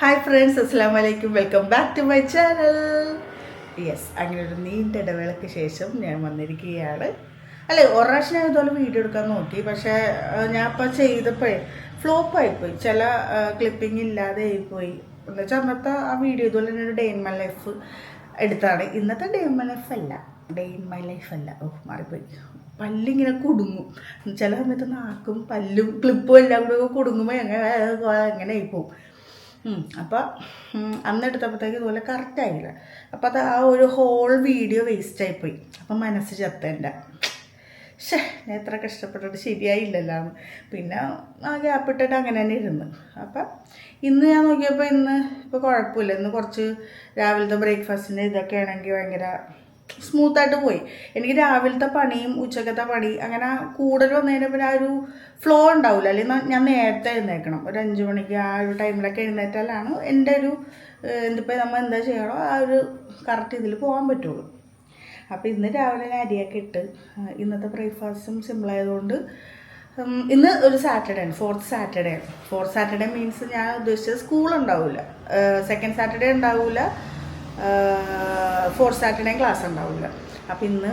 Hi friends അസ്സാം വലൈക്കും welcome back to my channel yes അങ്ങനെ ഒരു നീണ്ട ഇടവേളയ്ക്ക് ശേഷം ഞാൻ വന്നിരിക്കുകയാണ്. അല്ലേ ഒരു പ്രാവശ്യം ഞാൻ ഇതുപോലെ വീഡിയോ എടുക്കാൻ നോക്കി. പക്ഷേ ഞാൻ ഇപ്പോൾ ചെയ്തപ്പോഴേ ഫ്ലോപ്പായിപ്പോയി ചില ക്ലിപ്പിംഗ് ഇല്ലാതെ ആയിപ്പോയി. എന്നുവെച്ചാൽ അന്നത്തെ ആ വീഡിയോ ഇതുപോലെ തന്നെ ഒരു ഡേ ഇൻ മൈ ലൈഫ് എടുത്താണ്. ഇന്നത്തെ ഡേ ഇൻ മൈ ലൈഫ് അല്ല. ഡേ ഇൻ മൈ ലൈഫ് അല്ല. ഓ മാറിപ്പോയി. പല്ലിങ്ങനെ കുടുങ്ങും. ചില സമയത്ത് നാക്കും പല്ലും ക്ലിപ്പും എല്ലാം കൂടെ കുടുങ്ങുമ്പോൾ എങ്ങനെ എങ്ങനെ ആയിപ്പോവും. അപ്പോൾ അന്നെടുത്തപ്പോഴത്തേക്ക് ഇതുപോലെ കറക്റ്റായില്ല അപ്പോൾ അത് ആ ഒരു ഹോൾ വീഡിയോ വേസ്റ്റ് ആയിപ്പോയി. അപ്പം മനസ്സ് ചത്തേന്റെ ഷേ ഞാൻ എത്ര കഷ്ടപ്പെട്ടിട്ട് ശരിയായില്ലല്ലോ. പിന്നെ ആ ഗ്യാപ്പ് ഇട്ടിട്ട് അങ്ങനെ തന്നെ ഇരുന്ന്. അപ്പം ഇന്ന് ഞാൻ നോക്കിയപ്പോൾ ഇന്ന് ഇപ്പോൾ കുഴപ്പമില്ല ഇന്ന് കുറച്ച് രാവിലത്തെ ബ്രേക്ക്ഫാസ്റ്റിന്റെ ഇതൊക്കെ ആണെങ്കിൽ ഭയങ്കര സ്മൂത്തായിട്ട് പോയി. എനിക്ക് രാവിലത്തെ പണിയും ഉച്ചക്കത്തെ പണി അങ്ങനെ കൂടുതൽ വന്നതിന് പിന്നെ ആ ഒരു ഫ്ലോ ഉണ്ടാവില്ല അല്ലെങ്കിൽ ഞാൻ നേരത്തെ എഴുന്നേക്കണം ഒരു അഞ്ച് മണിക്ക് ആ ഒരു ടൈമിലൊക്കെ എഴുന്നേറ്റാലാണ് എന്റെ ഒരു എന്തിപ്പോൾ നമ്മൾ എന്താ ചെയ്യണോ ആ ഒരു കറക്റ്റ് ഇതിൽ പോകാൻ പറ്റുള്ളൂ. അപ്പോൾ ഇന്ന് രാവിലെ ഞാൻ അരിയൊക്കെ ഇട്ട് ഇന്നത്തെ ബ്രേക്ക്ഫാസ്റ്റും സിമ്പിളായതുകൊണ്ട് ഇന്ന് ഒരു സാറ്റർഡേ ആണ്. ഫോർത്ത് സാറ്റർഡേ ആണ്. ഫോർത്ത് സാറ്റർഡേ മീൻസ് ഞാൻ ഉദ്ദേശിച്ചത് സ്കൂൾ ഉണ്ടാവില്ല സെക്കൻഡ് സാറ്റർഡേ ഉണ്ടാവില്ല ഫോർത്ത് സാറ്റർഡേ ക്ലാസ് ഉണ്ടാവില്ല. അപ്പം ഇന്ന്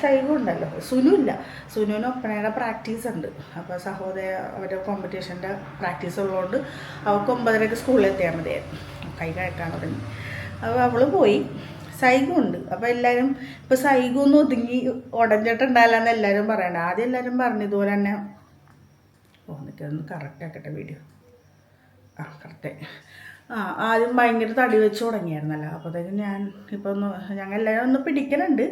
ഷൈവ് ഉണ്ടല്ലോ. സുനു ഇല്ല. സുനുവിന് ഒപ്പനയുടെ പ്രാക്ടീസ് ഉണ്ട്. അപ്പോൾ സഹോദയ അവരുടെ കോമ്പറ്റീഷന്റെ പ്രാക്ടീസ് ഉള്ളതുകൊണ്ട് അവൾക്ക് ഒമ്പതരക്ക് സ്കൂളിൽ എത്തിയാൽ മതിയായിരുന്നു. കൈ കഴക്കാൻ തുടങ്ങി അപ്പോൾ അവൾ പോയി. സൈഗുണ്ട് അപ്പോൾ എല്ലാവരും ഇപ്പോൾ സൈഗൊന്നും ഒതുങ്ങി ഉടഞ്ഞിട്ടുണ്ടായില്ലെന്ന് എല്ലാവരും പറയണ്ട. ആദ്യം എല്ലാവരും പറഞ്ഞു ഇതുപോലെ തന്നെ ഓ നിൽക്കൊന്ന് കറക്റ്റ് ആക്കട്ടെ വീഡിയോ ആ കറക്റ്റ് ആ ആദ്യം ഭയങ്കര തടി വെച്ച് തുടങ്ങിയായിരുന്നല്ലോ. അപ്പോഴത്തേക്കും ഞാൻ ഇപ്പോൾ ഒന്ന് ഞങ്ങൾ എല്ലാവരും ഒന്ന് പിടിക്കണുണ്ട്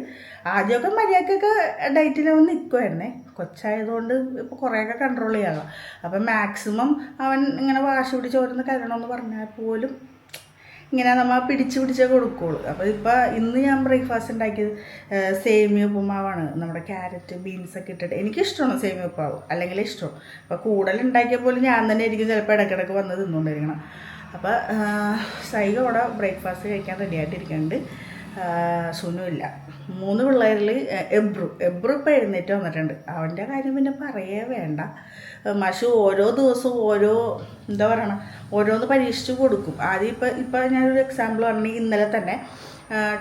ആദ്യമൊക്കെ മര്യാദക്കൊക്കെ ഡയറ്റിൽ ഒന്ന് നിൽക്കുമായിരുന്നേ കൊച്ചായതുകൊണ്ട് ഇപ്പോൾ കുറേയൊക്കെ കൺട്രോൾ ചെയ്യാമല്ലോ അപ്പം മാക്സിമം അവൻ ഇങ്ങനെ വാശി പിടിച്ച് ഓരോന്ന് കരണമെന്ന് പറഞ്ഞാൽ പോലും ഇങ്ങനെ നമ്മൾ പിടിച്ച് പിടിച്ചേ കൊടുക്കുകയുള്ളൂ അപ്പോൾ ഇപ്പോൾ ഇന്ന് ഞാൻ ബ്രേക്ക്ഫാസ്റ്റ് ഉണ്ടാക്കിയത് സേമിയ ഉപ്പുമാവാണ്. നമ്മുടെ ക്യാരറ്റ് ബീൻസ് ഒക്കെ ഇട്ടിട്ട് എനിക്കിഷ്ടമാണ് സേമിയ ഉപ്പാവ്. അല്ലെങ്കിൽ ഇഷ്ടം അപ്പോൾ കൂടുതൽ ഉണ്ടാക്കിയ പോലും ഞാൻ തന്നെ ആയിരിക്കും ചിലപ്പോൾ ഇടയ്ക്കിടയ്ക്ക് വന്ന് തിന്നുകൊണ്ടിരിക്കണം. അപ്പോൾ സൈഗ അവിടെ ബ്രേക്ക്ഫാസ്റ്റ് കഴിക്കാൻ റെഡി ആയിട്ടിരിക്കുന്നുണ്ട് സുനു ഇല്ല. മൂന്ന് പിള്ളേരിൽ എബ്രു. എബ്രു ഇപ്പോൾ എഴുന്നേറ്റ് വന്നിട്ടുണ്ട്. അവന്റെ കാര്യം പിന്നെ പറയേ വേണ്ട. മഷു ഓരോ ദിവസവും ഓരോ എന്താ പറയണം ഓരോന്ന് പരീക്ഷിച്ച് കൊടുക്കും. ആദ്യം ഇപ്പം ഇപ്പം ഞാനൊരു എക്സാമ്പിൾ പറഞ്ഞെങ്കിൽ ഇന്നലെ തന്നെ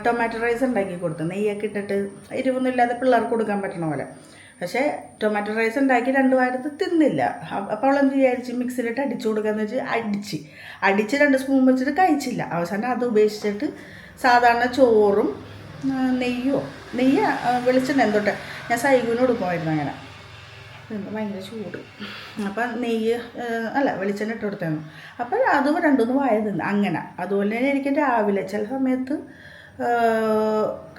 ടൊമാറ്റോ റൈസ് ഉണ്ടാക്കി കൊടുത്തു. നെയ്യൊക്കെ ഇട്ടിട്ട് എരിവൊന്നും ഇല്ലാതെ പിള്ളേർക്ക് കൊടുക്കാൻ പറ്റണ പോലെ. പക്ഷേ ടൊമാറ്റോ റൈസ് ഉണ്ടാക്കി രണ്ട് വാരത്ത് തിന്നില്ല. അപ്പോൾ അവൾ എന്ത് വിചാരിച്ച്? മിക്സിയിലിട്ട് അടിച്ചു കൊടുക്കാന്ന് വെച്ച് അടിച്ച്. അടിച്ച് രണ്ട് സ്പൂൺ വെച്ചിട്ട് കഴിച്ചില്ല. അവസാനം അത് ഉപേക്ഷിച്ചിട്ട് സാധാരണ ചോറും നെയ്യോ? നെയ്യ വെളിച്ചെണ്ണ എന്തോട്ടെ? ഞാൻ സൈഗുവിന് കൊടുക്കുമായിരുന്നു അങ്ങനെ. ഭയങ്കര ചൂട്. അപ്പം നെയ്യ് അല്ല വെളിച്ചെണ്ണ ഇട്ട് കൊടുത്തായിരുന്നു. അപ്പം അതും രണ്ടുമൂന്ന് വായ തിന്ന്. അങ്ങനെ. അതുപോലെ തന്നെ എനിക്ക് രാവിലെ ചില സമയത്ത്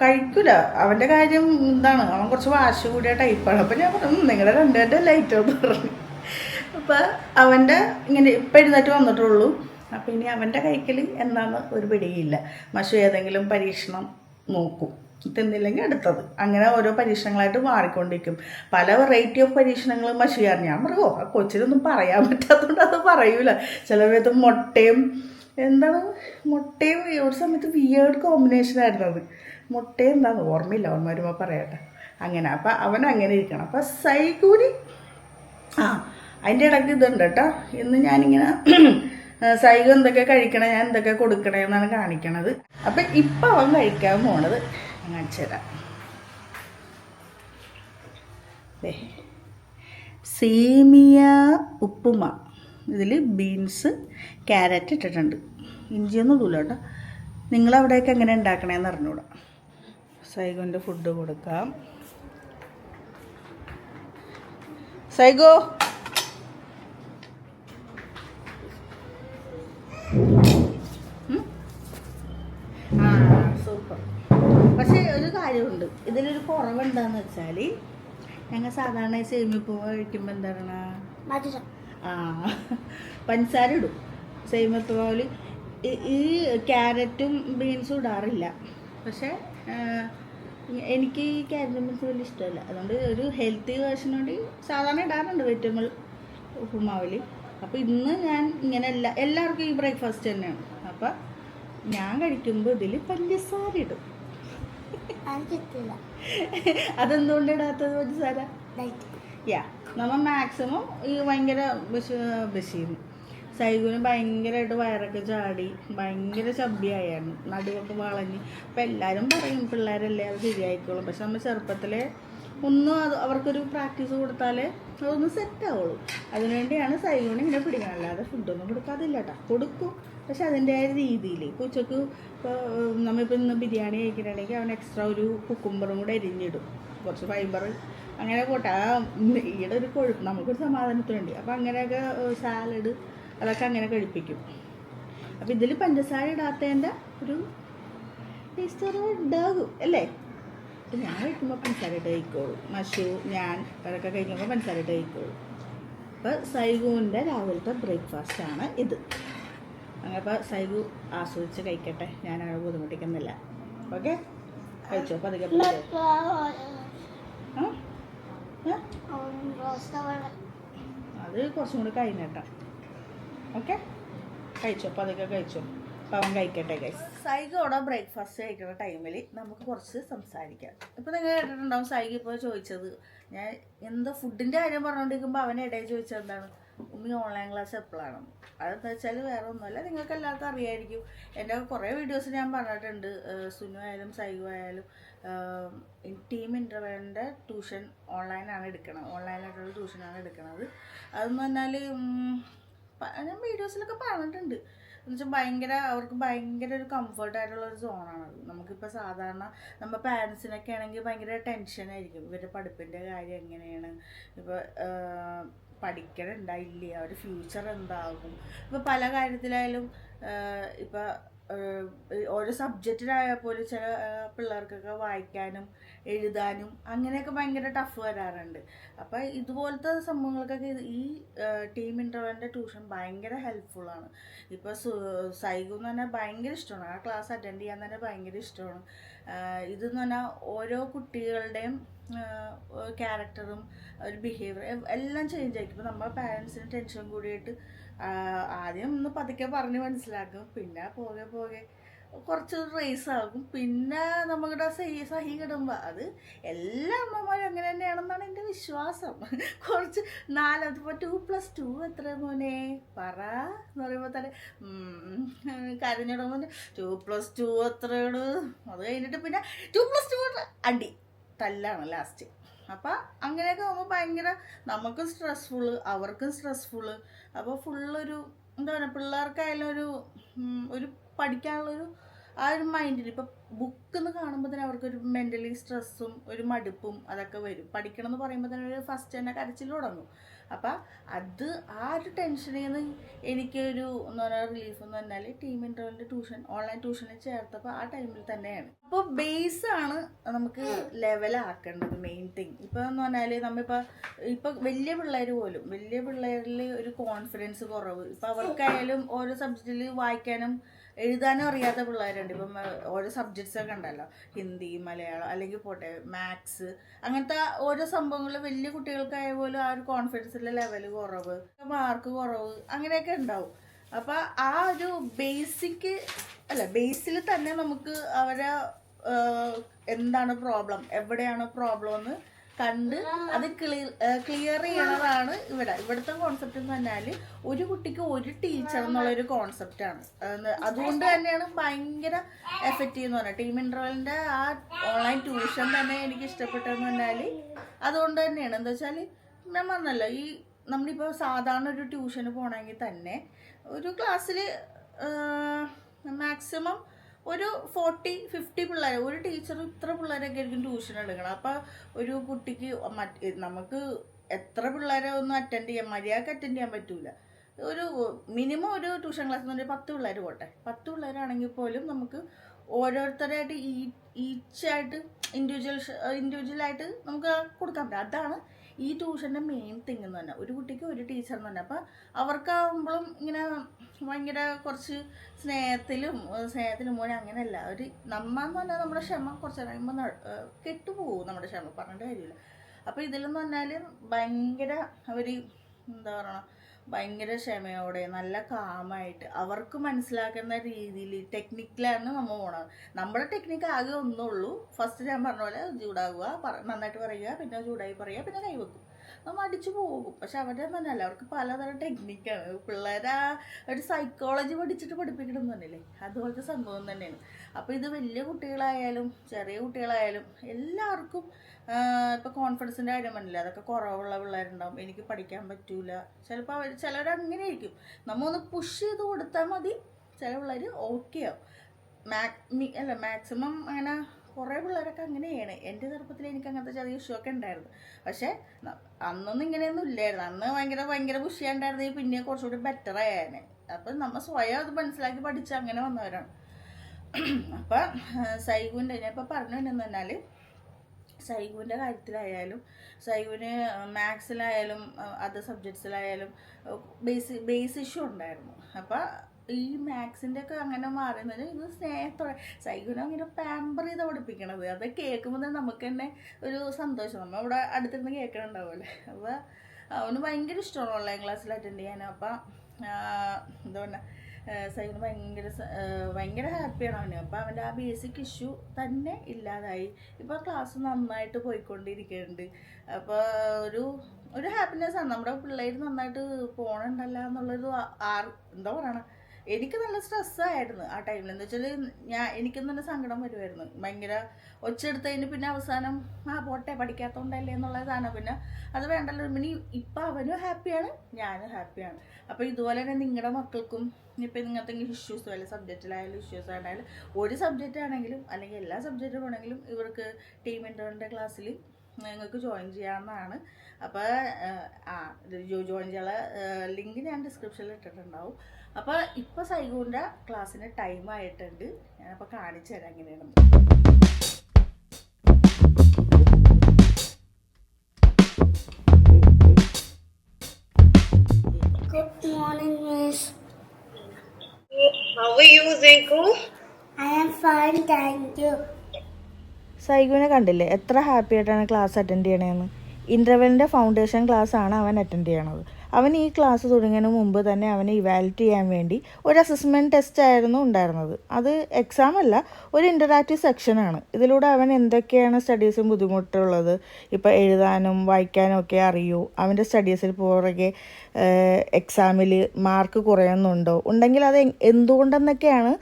കഴിക്കില്ല അവന്റെ കാര്യം എന്താണ് അവൻ കുറച്ച് വാശി കൂടിയ ടൈപ്പാണ് അപ്പം ഞാൻ പറഞ്ഞു നിങ്ങളുടെ രണ്ടുപേരുടെ ലൈറ്റ് എന്ന് പറഞ്ഞു. അപ്പം അവന്റെ ഇങ്ങനെ ഇപ്പം എഴുന്നേറ്റ് വന്നിട്ടുള്ളൂ. അപ്പം ഇനി അവന്റെ കൈക്കൽ എന്താണെന്ന് ഒരു പിടിയില്ല. മഷു ഏതെങ്കിലും പരീക്ഷണം നോക്കും. തിന്നില്ലെങ്കിൽ അടുത്തത്. അങ്ങനെ ഓരോ പരീക്ഷണങ്ങളായിട്ട് മാറിക്കൊണ്ടിരിക്കും. പല വെറൈറ്റി ഓഫ് പരീക്ഷണങ്ങളും മഷിയാർ ഞാൻ പറയുമോ ആ കൊച്ചിനൊന്നും പറയാൻ പറ്റാത്തതുകൊണ്ട് അത് പറയൂല. ചില സമയത്ത് മുട്ടയും എന്താണ്? മുട്ടയും ഒരു സമയത്ത് വിയേർഡ് കോമ്പിനേഷൻ ആയിരുന്നു അത്. മുട്ടയും എന്താന്ന് ഓർമ്മയില്ല ഓർമ്മ വരുമ്പോൾ പറയട്ടെ. അങ്ങനെ അപ്പം അവൻ അങ്ങനെ ഇരിക്കണം. അപ്പം സൈക്കൂരി ആ അതിന്റെ ഇടയ്ക്ക് ഇതുണ്ട് കേട്ടോ. ഇന്ന് ഞാനിങ്ങനെ സൈഗ എന്തൊക്കെ കഴിക്കണം ഞാൻ എന്തൊക്കെ കൊടുക്കണേ എന്നാണ് കാണിക്കണത്. അപ്പം ഇപ്പം അവൻ കഴിക്കാൻ പോണത് കാണിച്ചു. സേമിയ ഉപ്പുമ. ഇതിൽ ബീൻസ് ക്യാരറ്റ് ഇട്ടിട്ടുണ്ട്. ഇഞ്ചിയൊന്നും ഇടില്ല കേട്ടോ. നിങ്ങളവിടെയൊക്കെ എങ്ങനെ ഉണ്ടാക്കണേന്ന് അറിഞ്ഞൂടാ. സൈഗോന്റെ ഫുഡ് കൊടുക്കാം. സൈഗോ. ആ സൂപ്പർ പക്ഷേ ഒരു കാര്യമുണ്ട്. ഇതിലൊരു കുറവുണ്ടെന്ന് വെച്ചാൽ ഞങ്ങൾ സാധാരണ സേമിപ്പൂവ് കഴിക്കുമ്പോൾ എന്താണ് ആ പഞ്ചസാര ഇടും. സേമിയപ്പൂവിൽ ഈ ക്യാരറ്റും ബീൻസും ഇടാറില്ല. പക്ഷേ എനിക്ക് ഈ ക്യാരറ്റും ബീൻസും വലിയ ഇഷ്ടമല്ല. അതുകൊണ്ട് ഒരു ഹെൽത്തി വേർഷന് വേണ്ടി സാധാരണ ഇടാറുണ്ട് വെജിറ്റബിൾ ഉപ്പുമാവിൽ അപ്പോൾ ഇന്ന് ഞാൻ ഇങ്ങനെ എല്ലാ എല്ലാവർക്കും ഈ ബ്രേക്ക്ഫാസ്റ്റ് തന്നെയാണ്. അപ്പം ഞാൻ കഴിക്കുമ്പോൾ ഇതിൽ പഞ്ചസാര ഇടും. അതെന്തുകൊണ്ട്? ഇടാത്തത് പഞ്ചസാര യാ നമ്മൾ മാക്സിമം ഈ ഭയങ്കര ബസ് സൈഗുന് ഭയങ്കരമായിട്ട് വയറൊക്കെ ചാടി ഭയങ്കര ചബ്ബിയായാണ്. നടുവൊക്കെ വളഞ്ഞ്. അപ്പം എല്ലാവരും പറയും പിള്ളേരല്ലേ അത് ശരിയായിക്കോളും. പക്ഷെ നമ്മൾ ചെറുപ്പത്തിലെ ഒന്നും അത് അവർക്കൊരു പ്രാക്ടീസ് കൊടുത്താലേ അതൊന്ന് സെറ്റ് ആവുള്ളൂ അതിനുവേണ്ടിയാണ് സൈഗുവിനെ ഇങ്ങനെ പിടിക്കണം അല്ലാതെ ഫുഡൊന്നും കൊടുക്കാതില്ല കേട്ടോ കൊടുക്കും. പക്ഷെ അതിന്റെതായ രീതിയിൽ ഇപ്പോൾ ഉച്ചയ്ക്ക് നമ്മളിപ്പോൾ ഇന്ന് ബിരിയാണി കഴിക്കണമെങ്കിൽ അവൻ എക്സ്ട്രാ ഒരു കുക്കുംബറും കൂടെ എരിഞ്ഞിടും കുറച്ച് ഫൈബർ അങ്ങനെ പോട്ടെ. ആ ഈയുടെ ഒരു കൊഴുപ്പ് നമുക്കൊരു സമാധാനത്തിനുണ്ട്. അപ്പം അങ്ങനെയൊക്കെ സാലഡ് അതൊക്കെ അങ്ങനെ കഴിപ്പിക്കും. അപ്പം ഇതിൽ പഞ്ചസാര ഇടാത്തതിന്റെ ഒരു ടേസ്റ്റ് ഉണ്ടാകും അല്ലേ? അപ്പം ഞാൻ കഴിക്കുമ്പോൾ പഞ്ചസാര ഇട്ട് കഴിക്കോളൂ. മഷു ഞാൻ അവരൊക്കെ കഴിക്കുമ്പോൾ പഞ്ചസാര ഇട്ട് കഴിക്കോളൂ. അപ്പോൾ സൈഗുവിന്റെ രാവിലത്തെ ബ്രേക്ക്ഫാസ്റ്റാണ് ഇത്. അങ്ങനെ അപ്പോൾ സൈഗു ആസ്വദിച്ച് കഴിക്കട്ടെ. ഞാൻ അവരെ ബുദ്ധിമുട്ടിക്കുന്നില്ല. ഓക്കെ? കഴിച്ചോ? പതുക്കെ? അത് കുറച്ചും കൂടി കഴിഞ്ഞിട്ടാ. ഓക്കെ കഴിച്ചോ? പതുക്കെ കഴിച്ചോ? അവൻ കഴിക്കട്ടെ സൈഗോടെ ബ്രേക്ക്ഫാസ്റ്റ് കഴിക്കുന്ന ടൈമിൽ നമുക്ക് കുറച്ച് സംസാരിക്കാം. ഇപ്പം നിങ്ങൾ കേട്ടിട്ടുണ്ടാവും സൈഗ ഇപ്പോൾ ചോദിച്ചത്. ഞാൻ എന്താ ഫുഡിന്റെ കാര്യം പറഞ്ഞുകൊണ്ടിരിക്കുമ്പോൾ അവൻ ഇടയിൽ ചോദിച്ചത് എന്താണ്? ഉമ്മി ഓൺലൈൻ ക്ലാസ് എപ്പോഴാണ് അതെന്താ വെച്ചാൽ വേറെ ഒന്നുമല്ല. നിങ്ങൾക്ക് എല്ലാവർക്കും അറിയായിരിക്കും. എന്റെ കുറേ വീഡിയോസ് ഞാൻ പറഞ്ഞിട്ടുണ്ട്. സുനു ആയാലും സൈഗു ആയാലും. ടീം ഇന്റർവ്യൂവിന്റെ ട്യൂഷൻ ഓൺലൈനാണ് എടുക്കുന്നത് ഓൺലൈനായിട്ടുള്ള ട്യൂഷനാണ് എടുക്കുന്നത് അതെന്ന് പറഞ്ഞാൽ ഞാൻ വീഡിയോസിലൊക്കെ പറഞ്ഞിട്ടുണ്ട്. എന്നുവെച്ചാൽ ഭയങ്കര അവർക്ക് ഭയങ്കര ഒരു കംഫർട്ട് ആയിട്ടുള്ള ഒരു സോണാണത് നമുക്കിപ്പോൾ സാധാരണ നമ്മൾ പാരൻസിനൊക്കെ ആണെങ്കിൽ ഭയങ്കര ടെൻഷനായിരിക്കും ഇവരുടെ പഠിപ്പിന്റെ കാര്യം എങ്ങനെയാണ്? ഇപ്പോൾ പഠിക്കണുണ്ടായില്ലേ അവരുടെ ഫ്യൂച്ചർ എന്താകും? ഇപ്പോൾ പല കാര്യത്തിലായാലും ഇപ്പോൾ ഓരോ സബ്ജക്റ്റിലായ പോലെ ചില പിള്ളേർക്കൊക്കെ വായിക്കാനും എഴുതാനും അങ്ങനെയൊക്കെ ഭയങ്കര ടഫ് വരാറുണ്ട്. അപ്പോൾ ഇതുപോലത്തെ സംഭവങ്ങൾക്കൊക്കെ ഈ ടീം ഇന്റർവ്യൂവിന്റെ ട്യൂഷൻ ഭയങ്കര ഹെൽപ്ഫുള്ളാണ് ഇപ്പോൾ സൈഗു എന്ന് പറഞ്ഞാൽ ഭയങ്കര ഇഷ്ടമാണ്. ആ ക്ലാസ് അറ്റൻഡ് ചെയ്യാൻ തന്നെ ഭയങ്കര ഇഷ്ടമാണ്. ഇതെന്ന് പറഞ്ഞാൽ ഓരോ കുട്ടികളുടെയും ക്യാരക്ടറും ഒരു ബിഹേവിയർ എല്ലാം ചേഞ്ച് ആയിരിക്കും. ഇപ്പോൾ നമ്മുടെ പാരൻസിന് ടെൻഷൻ കൂടിയിട്ട് ആദ്യം ഒന്ന് പതുക്കെ പറഞ്ഞ് മനസ്സിലാക്കും. പിന്നെ പോകെ പോകെ. കുറച്ച് റേസ് ആകും. പിന്നെ നമ്മുടെ സഹി കിടുമ്പോൾ അത് എല്ലാ അമ്മമാരും അങ്ങനെ തന്നെയാണെന്നാണ് എന്റെ വിശ്വാസം. കുറച്ച് നാല് ഇപ്പോൾ ടു പ്ലസ് ടു എത്ര മോനെ? പറ എന്ന് പറയുമ്പോൾ തന്നെ കരഞ്ഞിടുമ്പോൾ ടു പ്ലസ് ടു എത്രയാണ്? അത് കഴിഞ്ഞിട്ട് പിന്നെ ടു പ്ലസ് ടു അടി. തല്ലാണ് ലാസ്റ്റ് അപ്പം അങ്ങനെയൊക്കെ ആകുമ്പോൾ ഭയങ്കര നമുക്കും സ്ട്രെസ്ഫുള്ള് അവർക്കും സ്ട്രെസ്ഫുള്ള് അപ്പോൾ ഫുള്ളൊരു എന്താ പറയുക പിള്ളേർക്കായാലും ഒരു ഒരു പഠിക്കാനുള്ളൊരു ആ ഒരു മൈൻഡിൽ ഇപ്പം ബുക്ക് എന്ന് കാണുമ്പോൾ തന്നെ അവർക്കൊരു മെന്റലി സ്ട്രെസ്സും ഒരു മടുപ്പും അതൊക്കെ വരും. പഠിക്കണം എന്ന് പറയുമ്പോൾ തന്നെ ഒരു ഫസ്റ്റ് തന്നെ കരച്ചിൽ തുടങ്ങും. അപ്പം അത് ആ ഒരു ടെൻഷനിൽ നിന്ന് എനിക്കൊരു എന്ന് പറഞ്ഞാൽ റിലീഫ് എന്ന് പറഞ്ഞാൽ ടീം ഇന്റർവെലിന്റെ ട്യൂഷൻ ഓൺലൈൻ ട്യൂഷനിൽ ചേർത്തപ്പോൾ ആ ടൈമിൽ തന്നെയാണ്. അപ്പോൾ ബേസ് ആണ് നമുക്ക് ലെവലാക്കേണ്ടത് മെയിൻ തിങ് ഇപ്പോൾ എന്ന് പറഞ്ഞാൽ നമ്മളിപ്പോൾ ഇപ്പം വലിയ പിള്ളേർ പോലും വലിയ പിള്ളേരിൽ ഒരു കോൺഫിഡൻസ് കുറവ്. ഇപ്പം അവർക്കായാലും ഓരോ സബ്ജക്റ്റിൽ വായിക്കാനും എഴുതാനും അറിയാത്ത പിള്ളേരുണ്ട്. ഇപ്പം ഓരോ സബ്ജക്ട്സ് ഒക്കെ ഉണ്ടല്ലോ. ഹിന്ദി മലയാളം അല്ലെങ്കിൽ പോട്ടെ മാത്സ് അങ്ങനത്തെ ഓരോ സംഭവങ്ങൾ വലിയ കുട്ടികൾക്കായ പോലും ആ ഒരു കോൺഫിഡൻസിന്റെ ലെവൽ കുറവ് മാർക്ക് കുറവ് അങ്ങനെയൊക്കെ ഉണ്ടാവും. അപ്പം ആ ഒരു ബേസിക് അല്ല ബേസിൽ തന്നെ നമുക്ക് അവരെ എന്താണ് പ്രോബ്ലം എവിടെയാണ് പ്രോബ്ലം എന്ന് കണ്ട് അത് ക്ലിയർ ക്ലിയർ ചെയ്യണതാണ് ഇവിടെ. ഇവിടുത്തെ കോൺസെപ്റ്റ് എന്ന് പറഞ്ഞാൽ ഒരു കുട്ടിക്ക് ഒരു ടീച്ചർ എന്നുള്ളൊരു ആണ്. അതുകൊണ്ട് തന്നെയാണ് ഭയങ്കര എഫക്റ്റ് ചെയ്യുന്ന പറഞ്ഞത് ടീം ഇന്റർവെലിന്റെ ആ ഓൺലൈൻ ട്യൂഷൻ തന്നെ എനിക്ക് ഇഷ്ടപ്പെട്ടെന്ന് പറഞ്ഞാൽ അതുകൊണ്ട് തന്നെയാണ്. എന്താ വെച്ചാൽ ഞാൻ പറഞ്ഞല്ലോ ഈ നമ്മളിപ്പോ സാധാരണ ഒരു ട്യൂഷന് പോകണമെങ്കിൽ തന്നെ ഒരു ക്ലാസ്സിൽ മാക്സിമം ഒരു ഫോർട്ടി ഫിഫ്റ്റി പിള്ളേർ ഒരു ടീച്ചർ ഇത്ര പിള്ളേരൊക്കെ ആയിരിക്കും ട്യൂഷൻ എടുക്കണം അപ്പൊ ഒരു കുട്ടിക്ക് നമുക്ക് എത്ര പിള്ളേരെ ഒന്നും അറ്റൻഡ് ചെയ്യാൻ മര്യാദയ്ക്ക് അറ്റൻഡ് ചെയ്യാൻ പറ്റൂല. ഒരു മിനിമം ഒരു ട്യൂഷൻ ക്ലാസ് എന്ന് പറഞ്ഞാൽ പത്ത് പിള്ളേർ പോട്ടെ. പത്ത് പിള്ളേരാണെങ്കിൽ പോലും നമുക്ക് ഓരോരുത്തരായിട്ട് ഈച്ചായിട്ട് ഇൻഡിവിജ്വൽ ഇൻഡിവിജ്വലായിട്ട് നമുക്ക് കൊടുക്കാൻ പറ്റും. അതാണ് ഈ ട്യൂഷന്റെ മെയിൻ തിങ് എന്ന് പറഞ്ഞാൽ ഒരു കുട്ടിക്ക് ഒരു ടീച്ചർ എന്ന് പറഞ്ഞാൽ അപ്പോൾ അവർക്കാവുമ്പോഴും ഇങ്ങനെ ഭയങ്കര കുറച്ച് സ്നേഹത്തിലും സ്നേഹത്തിലും പോലെ അങ്ങനെയല്ല. ഒരു നമ്മ എന്ന് പറഞ്ഞാൽ നമ്മുടെ ക്ഷമ കുറച്ച് കഴിയുമ്പോൾ കെട്ടുപോകും നമ്മുടെ ക്ഷമ. പറഞ്ഞിട്ട് കാര്യമില്ല. അപ്പോൾ ഇതിലെന്ന് പറഞ്ഞാൽ ഭയങ്കര അവർ എന്താ പറയണ ഭയങ്കര ക്ഷമയോടെ നല്ല കാമായിട്ട് അവർക്ക് മനസ്സിലാക്കുന്ന രീതിയിൽ ടെക്നിക്കിലാണ് നമ്മൾ പോണത്. നമ്മുടെ ടെക്നിക്ക് ആകെ ഒന്നുള്ളൂ ഫസ്റ്റ് ഞാൻ പറഞ്ഞ പോലെ ചൂടാകുക നന്നായിട്ട് പറയുക പിന്നെ ചൂടായി പറയുക പിന്നെ കൈവെക്കും. നമ്മൾ അടിച്ചു പോകും. പക്ഷെ അവരുടെ തന്നെയല്ല അവർക്ക് പലതരം ടെക്നിക്കാണ് പിള്ളേരെ ഒരു സൈക്കോളജി പഠിച്ചിട്ട് പഠിപ്പിക്കണം എന്ന് പറഞ്ഞില്ലേ? അതുപോലത്തെ സംഭവം തന്നെയാണ്. അപ്പോൾ ഇത് വലിയ കുട്ടികളായാലും ചെറിയ കുട്ടികളായാലും എല്ലാവർക്കും ഇപ്പോൾ കോൺഫിഡൻസിന്റെ കാര്യം പറഞ്ഞില്ല? അതൊക്കെ കുറവുള്ള പിള്ളേരുണ്ടാവും. എനിക്ക് പഠിക്കാൻ പറ്റൂല. ചിലപ്പോൾ അവർ ചിലരങ്ങനെ നമ്മ ഒന്ന് പുഷ് ചെയ്ത് കൊടുത്താൽ മതി. ചില പിള്ളേർ ഓക്കെ ആവും. മാക് അല്ല മാക്സിമം അങ്ങനെ കുറേ പിള്ളേരൊക്കെ അങ്ങനെയാണ്. എന്റെ ചെറുപ്പത്തിൽ എനിക്ക് അങ്ങനത്തെ ചെറിയ ഇഷ്യൂ ഉണ്ടായിരുന്നു. പക്ഷേ അന്നൊന്നും ഇങ്ങനെയൊന്നും ഇല്ലായിരുന്നു. അന്ന് ഭയങ്കര ഭയങ്കര പുഷിയാണ്ടായിരുന്നെങ്കിൽ പിന്നെ കുറച്ചുകൂടി ബെറ്റർ ആയേനെ. അപ്പം നമ്മൾ സ്വയം അത് മനസ്സിലാക്കി പഠിച്ച് അങ്ങനെ വന്നവരാണ്. അപ്പം സൈഗുന്റെ ഞാനിപ്പോൾ പറഞ്ഞു എന്ന് പറഞ്ഞാൽ സൈഗുവിന്റെ കാര്യത്തിലായാലും സൈഗുവിന് മാത്സിലായാലും അതർ സബ്ജക്ട്സിലായാലും ബേസ് ബേസ് ഇഷ്യൂ ഉണ്ടായിരുന്നു. അപ്പോൾ ഈ മാത്സിന്റെ ഒക്കെ അങ്ങനെ മാറുന്നത് ഇത് സ്നേഹത്തോടെ സൈഗുനെ അങ്ങനെ പാമ്പർ ചെയ്ത് പഠിപ്പിക്കണത്. അത് കേൾക്കുമ്പോൾ തന്നെ നമുക്ക് തന്നെ ഒരു സന്തോഷം. നമ്മൾ ഇവിടെ അടുത്തിരുന്ന് കേൾക്കണുണ്ടാവുമല്ലേ. അപ്പോൾ അവന് ഭയങ്കര ഇഷ്ടമാണ് ഓൺലൈൻ ക്ലാസ്സിൽ അറ്റൻഡ് ചെയ്യാനും അപ്പം എന്താ പറയുക സൈന് ഭയങ്കര ഭയങ്കര ഹാപ്പിയാണ് അവന്. അപ്പോൾ അവന്റെ ആ ബേസിക് ഇഷ്യൂ തന്നെ ഇല്ലാതായി. ഇപ്പോൾ ക്ലാസ് നന്നായിട്ട് പോയിക്കൊണ്ടിരിക്കുന്നുണ്ട്. അപ്പോൾ ഒരു ഒരു ഹാപ്പിനെസ് ആണ്. നമ്മുടെ പിള്ളേർ നന്നായിട്ട് പോകണുണ്ടല്ല എന്നുള്ളൊരു ആർ എന്താ പറയണ? എനിക്ക് നല്ല സ്ട്രെസ്സായിരുന്നു ആ ടൈമിൽ എന്ന് വെച്ചാൽ ഞാൻ എനിക്കും തന്നെ സങ്കടം വരുമായിരുന്നു ഭയങ്കര ഒച്ചെടുത്തതിന് പിന്നെ അവസാനം ആ പോട്ടെ പഠിക്കാത്തതുകൊണ്ടല്ലേ എന്നുള്ള സാധനം. പിന്നെ അത് വേണ്ടല്ലോ. പിന്നെ ഇപ്പം അവനും ഹാപ്പിയാണ് ഞാനും ഹാപ്പിയാണ് അപ്പോൾ ഇതുപോലെ തന്നെ നിങ്ങളുടെ മക്കൾക്കും ഇപ്പം ഇങ്ങനത്തെ ഇഷ്യൂസ് വല്ല സബ്ജക്റ്റിലായാലും ഇഷ്യൂസ് ആണെങ്കിലും ഒരു സബ്ജക്റ്റ് ആണെങ്കിലും അല്ലെങ്കിൽ എല്ലാ സബ്ജക്റ്റും ആണെങ്കിലും ഇവർക്ക് ടീം ഇന്റർവ്യൂവിന്റെ ക്ലാസ്സിൽ നിങ്ങൾക്ക് ജോയിൻ ചെയ്യാവുന്നതാണ്. അപ്പോൾ ആ ജോയിൻ ചെയ്യാനുള്ള ലിങ്ക് ഞാൻ ഡിസ്ക്രിപ്ഷനിൽ ഇട്ടിട്ടുണ്ടാവും. അപ്പോൾ ഇപ്പോൾ സൈഗോണ്ട ക്ലാസ്സിന് ടൈം ആയിട്ടുണ്ട്. ഞാനപ്പോൾ കാണിച്ചു തരാം എങ്ങനെയാണ് Good morning, Miss. How are you, Zinku? I am fine, thank you. സൈഗുവിനെ കണ്ടില്ലേ എത്ര ഹാപ്പി ആയിട്ടാണ് ക്ലാസ് അറ്റൻഡ് ചെയ്യണേന്ന് ഇന്റർവെലിന്റെ ഫൗണ്ടേഷൻ ക്ലാസ് ആണ് അവൻ അറ്റൻഡ് ചെയ്യണത് അവൻ ഈ ക്ലാസ് തുടങ്ങിയതിന് മുമ്പ് തന്നെ അവനെ ഇവാലുവേറ്റ് ചെയ്യാൻ വേണ്ടി ഒരു അസസ്മെന്റ് ടെസ്റ്റ് ആയിരുന്നു ഉണ്ടായിരുന്നത്. അത് എക്സാം അല്ല ഒരു ഇന്ററാക്റ്റീവ് സെക്ഷനാണ് ഇതിലൂടെ അവൻ എന്തൊക്കെയാണ് സ്റ്റഡീസും ബുദ്ധിമുട്ടുള്ളത്? ഇപ്പോൾ എഴുതാനും വായിക്കാനും ഒക്കെ അറിയൂ. അവന്റെ സ്റ്റഡീസിൽ പുറകെ എക്സാമിൽ മാർക്ക് കുറയുന്നുണ്ടോ? ഉണ്ടെങ്കിൽ അത് എന്തുകൊണ്ടെന്നൊക്കെയാണ്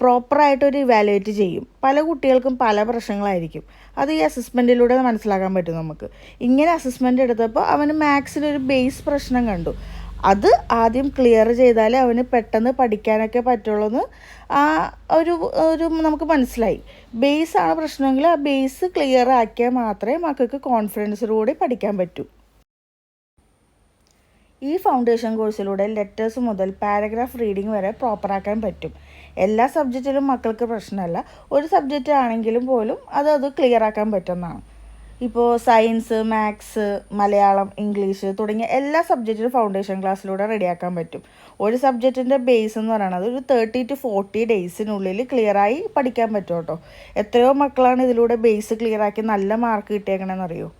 പ്രോപ്പറായിട്ടൊരു ഇവാലുവേറ്റ് ചെയ്യും. പല കുട്ടികൾക്കും പല പ്രശ്നങ്ങളായിരിക്കും. അത് ഈ അസസ്മെന്റിലൂടെ മനസ്സിലാക്കാൻ പറ്റും നമുക്ക്. ഇങ്ങനെ അസസ്മെന്റ് എടുത്തപ്പോൾ അവന് മാത്സിലൊരു ബേസ് പ്രശ്നം കണ്ടു. അത് ആദ്യം ക്ലിയർ ചെയ്താലേ അവന് പെട്ടെന്ന് പഠിക്കാനൊക്കെ പറ്റുള്ളൂ എന്ന് ആ ഒരു ഒരു നമുക്ക് മനസ്സിലായി. ബേസ് ആണ് പ്രശ്നമെങ്കിൽ ആ ബേസ് ക്ലിയർ ആക്കിയാൽ മാത്രമേ മക്കൾക്ക് കോൺഫിഡൻസിലൂടെ പഠിക്കാൻ പറ്റൂ. ഈ ഫൗണ്ടേഷൻ കോഴ്സിലൂടെ ലെറ്റേഴ്സ് മുതൽ പാരഗ്രാഫ് റീഡിംഗ് വരെ പ്രോപ്പറാക്കാൻ പറ്റും. എല്ലാ സബ്ജക്റ്റിലും മക്കൾക്ക് പ്രശ്നമല്ല. ഒരു സബ്ജക്റ്റ് ആണെങ്കിലും പോലും അത് അത് ക്ലിയർ ആക്കാൻ പറ്റുന്നതാണ്. ഇപ്പോൾ സയൻസ് മാത്സ് മലയാളം ഇംഗ്ലീഷ് തുടങ്ങിയ എല്ലാ സബ്ജക്റ്റിലും ഫൗണ്ടേഷൻ ക്ലാസ്സിലൂടെ റെഡിയാക്കാൻ പറ്റും. ഒരു സബ്ജക്റ്റിന്റെ ബേസ് എന്ന് പറയുന്നത് ഒരു തേർട്ടി ടു ഫോർട്ടി ഡേയ്സിനുള്ളിൽ ക്ലിയറായി പഠിക്കാൻ പറ്റും കേട്ടോ. എത്രയോ മക്കളാണ് ഇതിലൂടെ ബേസ് ക്ലിയറാക്കി നല്ല മാർക്ക് കിട്ടിയേക്കണമെന്ന് അറിയോ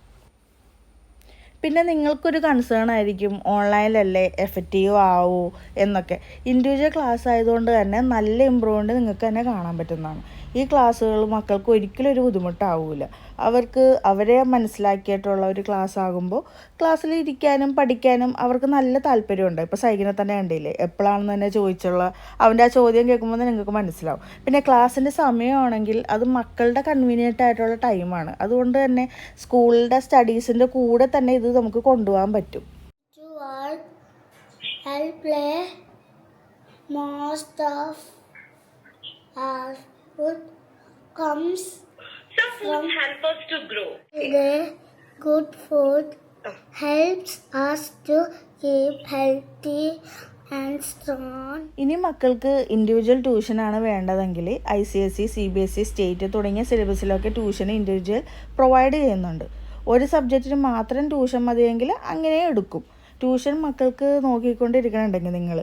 പിന്നെ നിങ്ങൾക്കൊരു കൺസേൺ ആയിരിക്കും ഓൺലൈനിലല്ലേ എഫക്റ്റീവ് ആവോ എന്നൊക്കെ. ഇൻഡിവിജ്വൽ ക്ലാസ് ആയതുകൊണ്ട് തന്നെ നല്ല ഇമ്പ്രൂവ്മെന്റ് നിങ്ങൾക്ക് തന്നെ കാണാൻ പറ്റുന്നതാണ്. ഈ ക്ലാസ്സുകൾ മക്കൾക്ക് ഒരിക്കലും ഒരു ബുദ്ധിമുട്ടാവില്ല അവർക്ക് അവരെ മനസ്സിലാക്കിയിട്ടുള്ള ഒരു ക്ലാസ് ആകുമ്പോൾ ക്ലാസ്സിൽ ഇരിക്കാനും പഠിക്കാനും അവർക്ക് നല്ല താല്പര്യമുണ്ട്. ഇപ്പോൾ സൈകിനെ തന്നെ കണ്ടില്ലേ? എപ്പോഴാണെന്ന് തന്നെ ചോദിച്ചുള്ള അവന്റെ ആ ചോദ്യം കേൾക്കുമ്പോൾ തന്നെ നിങ്ങൾക്ക് മനസ്സിലാവും. പിന്നെ ക്ലാസ്സിന്റെ സമയമാണെങ്കിൽ അത് മക്കളുടെ കൺവീനിയന്റ് ആയിട്ടുള്ള ടൈമാണ്. അതുകൊണ്ട് തന്നെ സ്കൂളിന്റെ സ്റ്റഡീസിന്റെ കൂടെ തന്നെ ഇത് നമുക്ക് കൊണ്ടുപോകാൻ പറ്റും. I'll most of our comes so food help us to grow. the good food helps us to keep healthy and strong. ഇനി മക്കൾക്ക് ഇൻഡിവിജ്വൽ ട്യൂഷനാണ് വേണ്ടതെങ്കിൽ I C S C C B S E state തുടങ്ങിയ സിലബസിലൊക്കെ tuition individual provide ചെയ്യുന്നുണ്ട് ഒരു സബ്ജക്റ്റിന് മാത്രം tuition മതിയെങ്കിൽ അങ്ങനെ എടുക്കും ട്യൂഷൻ മക്കൾക്ക് നോക്കിക്കൊണ്ടിരിക്കണുണ്ടെങ്കിൽ നിങ്ങൾ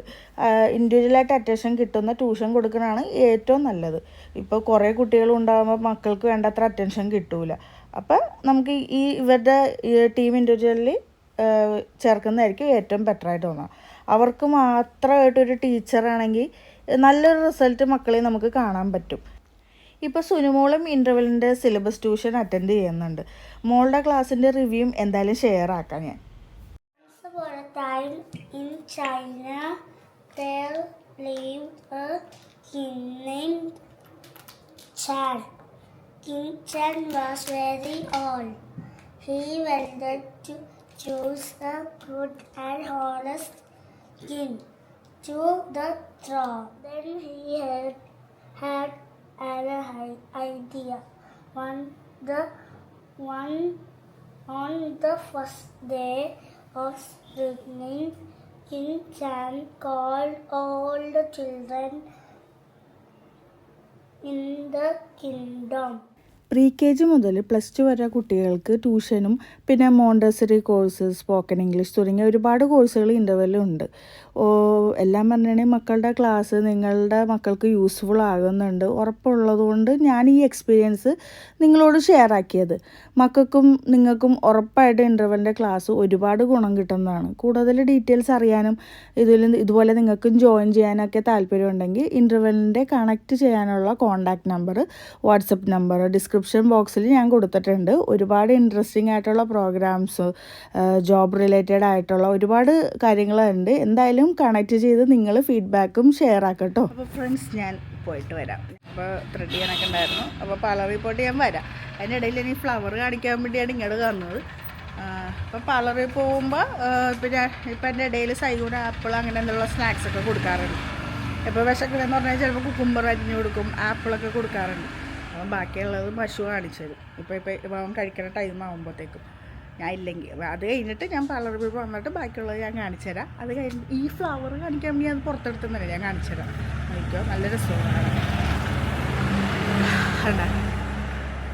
ഇൻഡിവിജ്വലായിട്ട് അറ്റൻഷൻ കിട്ടുന്ന ട്യൂഷൻ കൊടുക്കണതാണ് ഏറ്റവും നല്ലത്. ഇപ്പോൾ കുറേ കുട്ടികൾ ഉണ്ടാകുമ്പോൾ മക്കൾക്ക് വേണ്ടത്ര അറ്റൻഷൻ കിട്ടൂല. അപ്പം നമുക്ക് ഈ ഇവരുടെ ടീം ഇൻഡിവിജ്വലി ചേർക്കുന്നതായിരിക്കും ഏറ്റവും ബെറ്ററായിട്ട് തോന്നുക അവർക്ക് മാത്രമായിട്ടൊരു ടീച്ചറാണെങ്കിൽ നല്ലൊരു റിസൾട്ട് മക്കളെ നമുക്ക് കാണാൻ പറ്റും. ഇപ്പോൾ സുനുമോളും ഇന്റർവെല്ലിന്റെ സിലബസ് ട്യൂഷൻ അറ്റൻഡ് ചെയ്യുന്നുണ്ട്. മോളുടെ ക്ലാസ്സിന്റെ റിവ്യൂ എന്തായാലും ഷെയർ ആക്കാം ഞാൻ. Time in China, there lived a king named Chan. King Chan was very old. He wanted to choose a good and honest king to the throne. Then he had, had an idea. One the one on the first day of spring, King Chan called all the children in the kingdom. Pre K G മുതൽ plus two വരെ കുട്ടികൾക്ക് ട്യൂഷനും പിന്നെ Montessori course spoken English തുടങ്ങിയ ഒരുപാട് കോഴ്സുകൾ ഇന്റർവെല്ലുണ്ട് ഓ എല്ലാം പറഞ്ഞിട്ടുണ്ടെങ്കിൽ മക്കളുടെ ക്ലാസ് നിങ്ങളുടെ മക്കൾക്ക് യൂസ്ഫുൾ ആകുന്നുണ്ട്. ഉറപ്പുള്ളതുകൊണ്ട് ഞാൻ ഈ എക്സ്പീരിയൻസ് നിങ്ങളോട് ഷെയർ ആക്കിയത്. മക്കൾക്കും നിങ്ങൾക്കും ഉറപ്പായിട്ട് ഇന്റർവെല്ലിന്റെ ക്ലാസ് ഒരുപാട് ഗുണം കിട്ടുന്നതാണ്. കൂടുതൽ ഡീറ്റെയിൽസ് അറിയാനും ഇതിൽ ഇതുപോലെ നിങ്ങൾക്കും ജോയിൻ ചെയ്യാനൊക്കെ താല്പര്യമുണ്ടെങ്കിൽ ഇന്റർവെല്ലിന്റെ കണക്ട് ചെയ്യാനുള്ള contact number WhatsApp number description ബോക്സിൽ ഞാൻ കൊടുത്തിട്ടുണ്ട്. ഒരുപാട് ഇൻട്രസ്റ്റിംഗ് ആയിട്ടുള്ള പ്രോഗ്രാംസ് ജോബ് റിലേറ്റഡ് ആയിട്ടുള്ള ഒരുപാട് കാര്യങ്ങളുണ്ട്. എന്തായാലും കണക്ട് ചെയ്ത് നിങ്ങൾ ഫീഡ്ബാക്കും ഷെയർ ആക്കട്ടോ. അപ്പോൾ ഫ്രണ്ട്സ് ഞാൻ പോയിട്ട് വരാം. അപ്പോൾ ത്രെഡ് ചെയ്യാനൊക്കെ ഉണ്ടായിരുന്നു. അപ്പോൾ പലറി പോയിട്ട് ഞാൻ വരാം. അതിന്റെ ഇടയിൽ ഇനി ഫ്ലവർ കാണിക്കാൻ വേണ്ടിയാണ് ഇങ്ങോട്ട് വന്നത്. അപ്പോൾ പാർലറിൽ പോകുമ്പോൾ ഞാൻ ഇപ്പം എന്റെ ഇടയിൽ സൈഗൂൺ ആപ്പിൾ അങ്ങനെ സ്നാക്സ് ഒക്കെ കൊടുക്കാറുണ്ട്. ഇപ്പോൾ വിശക്കണമെന്ന് പറഞ്ഞാൽ ചിലപ്പോൾ കുക്കുംബർ അരിഞ്ഞു കൊടുക്കും ആപ്പിളൊക്കെ കൊടുക്കാറുണ്ട്. അപ്പം ബാക്കിയുള്ളത് പശു കാണിച്ചു തരും ഇപ്പോൾ ഇപ്പം അവൻ കഴിക്കുന്ന ടൈം ആകുമ്പോഴത്തേക്കും ഞാൻ ഇല്ലെങ്കിൽ അത് കഴിഞ്ഞിട്ട് ഞാൻ പാർലർ പോയി വന്നിട്ട് ബാക്കിയുള്ളത് ഞാൻ കാണിച്ചു തരാം അത് കഴിഞ്ഞ് ഈ ഫ്ലവർ കാണിക്കാൻ വേണ്ടി അത് പുറത്തെടുത്തുന്നില്ല ഞാൻ കാണിച്ചു തരാം നോക്കിയോ നല്ല രസമാണ്. വേണ്ട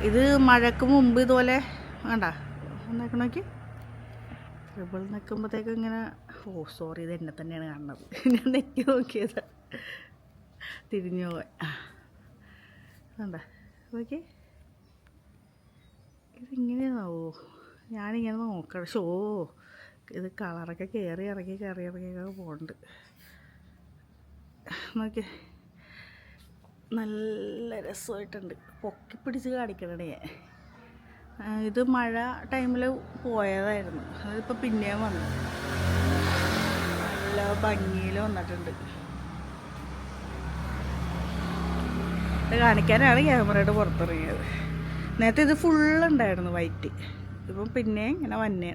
ഇത് മഴക്ക് മുമ്പ് ഇതുപോലെ വേണ്ട ഉണ്ടാക്കി നോക്കി. റിബിൾ നിൽക്കുമ്പോഴത്തേക്ക് ഇങ്ങനെ ഓ സോറി ഇത് എന്നെ തന്നെയാണ് കാണുന്നത്. ഞാൻ നെക്കി നോക്കിയത്. തിരിഞ്ഞു പോയി. വേണ്ട നോക്കി. ഇതിങ്ങനെയാവോ? ഞാനിങ്ങനെ നോക്കണം. ഷോ ഇത് കളറൊക്കെ കയറി ഇറങ്ങി കയറി ഇറങ്ങിയൊക്കെ പോകുന്നുണ്ട് നോക്കി. നല്ല രസമായിട്ടുണ്ട്. പൊക്കി പിടിച്ച് കാണിക്കണേ ഇത് മഴ ടൈമിൽ പോയതായിരുന്നു. അതിപ്പോൾ പിന്നെയും വന്നു. നല്ല ഭംഗിയിൽ വന്നിട്ടുണ്ട്. ഇത് കാണിക്കാനാണ് ക്യാമറയുടെ പുറത്തിറങ്ങിയത്. നേരത്തെ ഇത് ഫുള്ളുണ്ടായിരുന്നു വൈറ്റ്. ഇപ്പം പിന്നെ ഇങ്ങനെ വന്നെ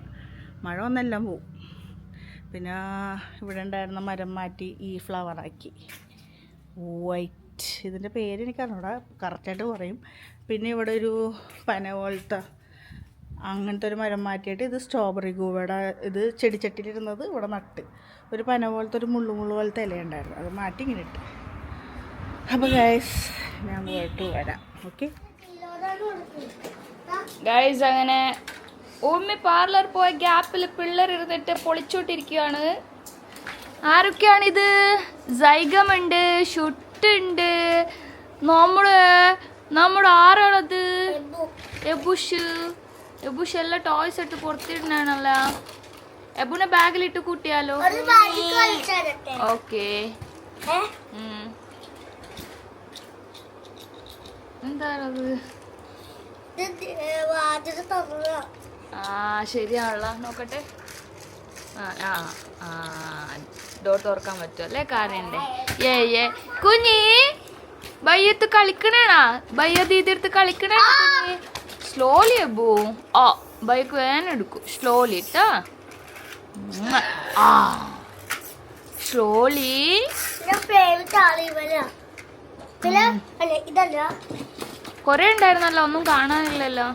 മഴ വന്നെല്ലാം പോവും. പിന്നെ ഇവിടെ ഉണ്ടായിരുന്ന മരം മാറ്റി ഈ ഫ്ലവറാക്കി വൈറ്റ് ഇതിന്റെ പേര് എനിക്ക് അറിഞ്ഞൂടാ. കറക്റ്റായിട്ട് പറയും. പിന്നെ ഇവിടെ ഒരു പന പോലത്തെ അങ്ങനത്തെ ഒരു മരം മാറ്റിയിട്ട് ഇത് സ്ട്രോബെറി ഗൂവയുടെ ഇത് ചെടിച്ചട്ടിയിലിരുന്നത് ഇവിടെ നട്ട്. ഒരു പന പോലത്തെ ഒരു മുള്ളു മുള്ളു പോലത്തെ ഇലയുണ്ടായിരുന്നു. അത് മാറ്റി ഇങ്ങനെ ഇട്ട്. അപ്പോൾ ഗൈസ് ഞാൻ പോയിട്ട് വരാം. ഓക്കെ? ഗൈസ് അങ്ങനെ ഉമ്മി പാർലർ പോയ ഗ്യാപ്പിൽ പിള്ളേർ ഇരുന്നിട്ട് പൊളിച്ചോട്ടിരിക്കുകയാണ് ആരൊക്കെയാണിത്? സൈഗമുണ്ട് ഷുട്ടുണ്ട് നമ്മുടെ നമ്മുടെ ആരാണത്? എബുഷ്. എബുഷ് എല്ലാം ടോയ്സ് ഇട്ട് പുറത്തിടണല്ല എബുനെ ബാഗിലിട്ട് കൂട്ടിയാലോ? ഓക്കെ ഏ എന്താണത്? ആ ശരിയാണല്ലോ നോക്കട്ടെ. ആ ആ ഡോർ തുറക്കാൻ പറ്റും അല്ലേ കാറിന്റെ ഏ ഏ കുഞ്ഞി ബയ്യത്ത് കളിക്കണേണാ? ബയ്യ ദീതിർത്ത് കളിക്കണേ കുഞ്ഞി? സ്ലോലി അബൂ. ആ ബൈക്ക് വേനെടുക്കും സ്ലോലി ഇട്ടാ ആ. സ്ലോലി ഇതല്ല. കൊറേ ഉണ്ടായിരുന്നല്ലോ ഒന്നും കാണാനില്ലല്ലോ.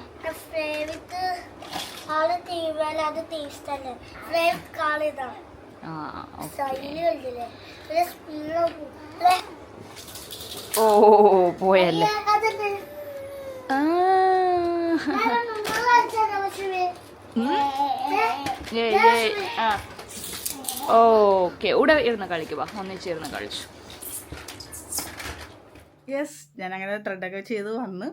ഓ പോയല്ലേ? ഓക്കെ ഇവിടെ ഇരുന്ന് കളിക്കുക ഒന്നിച്ചിരുന്ന് കളിച്ചു. യെസ് ഞാൻ അങ്ങനെ ത്രെഡൊക്കെ ചെയ്ത് വന്ന്.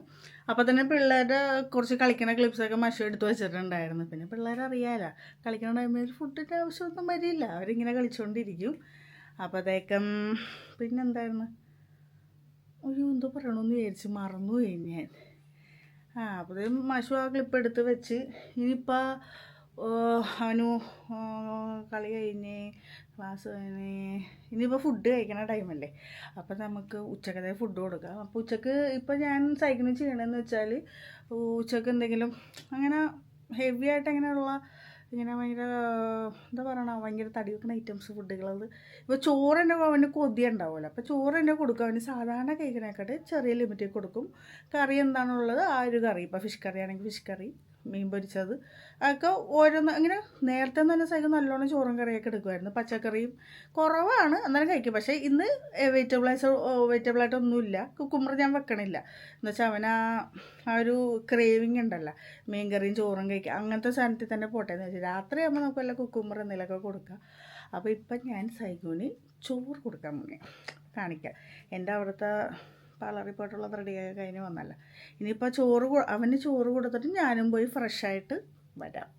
അപ്പോൾ തന്നെ പിള്ളേരുടെ കുറച്ച് കളിക്കുന്ന ക്ലിപ്സൊക്കെ മഷി എടുത്ത് വെച്ചിട്ടുണ്ടായിരുന്നു. പിന്നെ പിള്ളേരെ കളിക്കുന്ന ടൈമിൽ ഫുഡിന്റെ ആവശ്യമൊന്നും വരില്ല. അവരിങ്ങനെ കളിച്ചുകൊണ്ടിരിക്കും അപ്പോഴത്തേക്കും പിന്നെന്തായിരുന്നു? ഒരു എന്തോ പറയണമെന്ന് വിചാരിച്ച് മറന്നു പോയി ഞാൻ. ആ അപ്പോൾ മഷു ആ ക്ലിപ്പ് എടുത്ത് വെച്ച്. ഇനിയിപ്പോൾ അവനു കളി കഴിഞ്ഞ് കഴിഞ്ഞ് ഇനിയിപ്പോൾ ഫുഡ് കഴിക്കണ ടൈമല്ലേ അപ്പം നമുക്ക് ഉച്ചക്കത്തെ ഫുഡ് കൊടുക്കാം. അപ്പോൾ ഉച്ചയ്ക്ക് ഇപ്പോൾ ഞാൻ സൈക്കിളിൽ ചെയ്യണമെന്ന് വെച്ചാൽ ഉച്ചയ്ക്ക് എന്തെങ്കിലും അങ്ങനെ ഹെവി ആയിട്ട് അങ്ങനെയുള്ള ഇങ്ങനെ ഭയങ്കര എന്താ പറയണ ഭയങ്കര തടി വെക്കുന്ന ഐറ്റംസ് ഫുഡുകളത് ഇപ്പോൾ ചോറ് തന്നെ അവന് കൊതി ഉണ്ടാവുമല്ലോ. അപ്പോൾ ചോറ് തന്നെ കൊടുക്കും. അവന് സാധാരണ കഴിക്കണേക്കാട്ട് ചെറിയ ലിമിറ്റിൽ കൊടുക്കും. കറി എന്താണുള്ളത്? ആ ഒരു കറി. ഇപ്പോൾ ഫിഷ് കറി ആണെങ്കിൽ ഫിഷ് കറി മീൻ പൊരിച്ചത്. അതൊക്കെ ഓരോന്ന് അങ്ങനെ നേരത്തെ തന്നെ സൈക്കിൾ നല്ലോണം ചോറും കറിയൊക്കെ എടുക്കുമായിരുന്നു. പച്ചക്കറിയും കുറവാണ്. അന്നേരം കഴിക്കും. പക്ഷേ ഇന്ന് വെജിറ്റബിളൈസ് വെജിറ്റബിളായിട്ടൊന്നുമില്ല കുക്കുമ്പർ ഞാൻ വെക്കണില്ല. എന്ന് വെച്ചാൽ അവൻ ആ ആ ഒരു ക്രേവിങ് ഉണ്ടല്ലോ. മീൻ കറിയും ചോറും കഴിക്കുക അങ്ങനത്തെ സാധനത്തിൽ തന്നെ പോട്ടെ എന്ന് വെച്ചാൽ രാത്രിയാകുമ്പോൾ നമുക്ക് വല്ല കുക്കുമ്പർ എന്തെങ്കിലുമൊക്കെ കൊടുക്കാം. അപ്പോൾ ഇപ്പം ഞാൻ സൈഗുവിന് ചോറ് കൊടുക്കാൻ മുന്നേ കാണിക്കാം. എന്റെ അവിടുത്തെ പാലറിൽ പോയിട്ടുള്ള റെഡിയായി കഴിഞ്ഞ് വന്നല്ല. ഇനിയിപ്പോൾ ചോറ് അവന് ചോറ് കൊടുത്തിട്ട് ഞാനും പോയി ഫ്രഷായിട്ട് വരാം.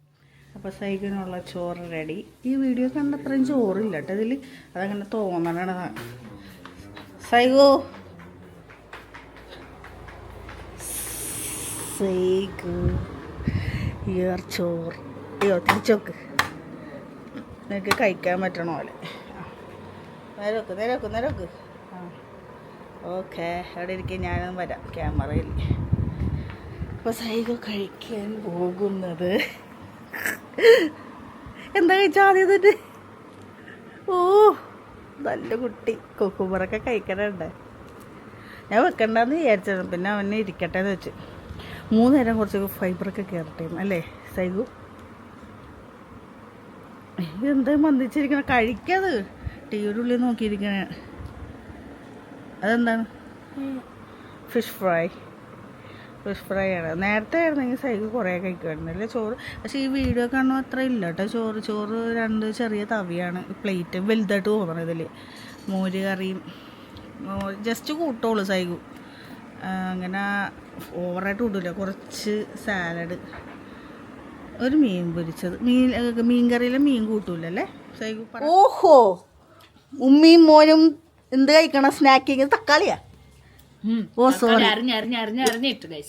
അപ്പോൾ സൈക്കിനുള്ള ചോറ് റെഡി ഈ വീഡിയോ കണ്ട അത്രയും ചോറില്ല കേട്ടോ ഇതിൽ അതങ്ങനെ തോന്നണ സൈഗോ. ചോറ്. അയ്യോ തിരിച്ചോക്ക്. നിനക്ക് കഴിക്കാൻ പറ്റണ പോലെ. നേരോക്ക് നേരോക്ക് നേരെ വെക്ക് നേരെ വെക്ക് ആ ഓക്കെ അവിടെ ഇരിക്കാൻ ഞാനും വരാം ക്യാമറയിൽ. അപ്പോൾ സൈഗോ കഴിക്കാൻ പോകുന്നത്. എന്താ കഴിച്ചാൽ ആദ്യം തന്നെ ഓ നല്ല കുട്ടി. കൊക്കുമ്പറൊക്കെ കഴിക്കണുണ്ട്. ഞാൻ വെക്കണ്ടെന്ന് വിചാരിച്ചത് പിന്നെ അവനെ ഇരിക്കട്ടെ എന്ന് വെച്ച്. മൂന്ന് നേരം കുറച്ച് ഫൈബറൊക്കെ കയറട്ടെ അല്ലേ സൈഗു? എന്താ മന്ദിച്ചിരിക്കണ? കഴിക്കാത്. ടീയുടെ ഉള്ളിൽ നോക്കിയിരിക്കണ. അതെന്താണ്? ഫിഷ് ഫ്രൈ ഫിഷ് ഫ്രൈ ആണ്. നേരത്തെ ആയിരുന്നെങ്കിൽ സൈക്ക് കുറേ കഴിക്കുമായിരുന്നു. അല്ലേ? ചോറ്. പക്ഷേ ഈ വീഡിയോ കാണുമ്പോൾ അത്ര ഇല്ല കേട്ടോ ചോറ് ചോറ് രണ്ട് ചെറിയ തവിയാണ്. പ്ലേറ്റ് വലുതായിട്ട് തോന്നണം ഇതിൽ മോര് കറിയും. ജസ്റ്റ് കൂട്ടോളൂ സൈഗു അങ്ങനെ ഓവറായിട്ട് കൂട്ടില്ല കുറച്ച് സാലഡ് ഒരു മീൻ പൊരിച്ചത്. മീൻ മീൻ കറിയിലെ മീൻ കൂട്ടൂലല്ലേ സൈഗു ഓഹോ. ഉമ്മിയും മോനും എന്ത് കഴിക്കണം? സ്നാക്കിങ് തക്കാളിയാ. ഓ സോറി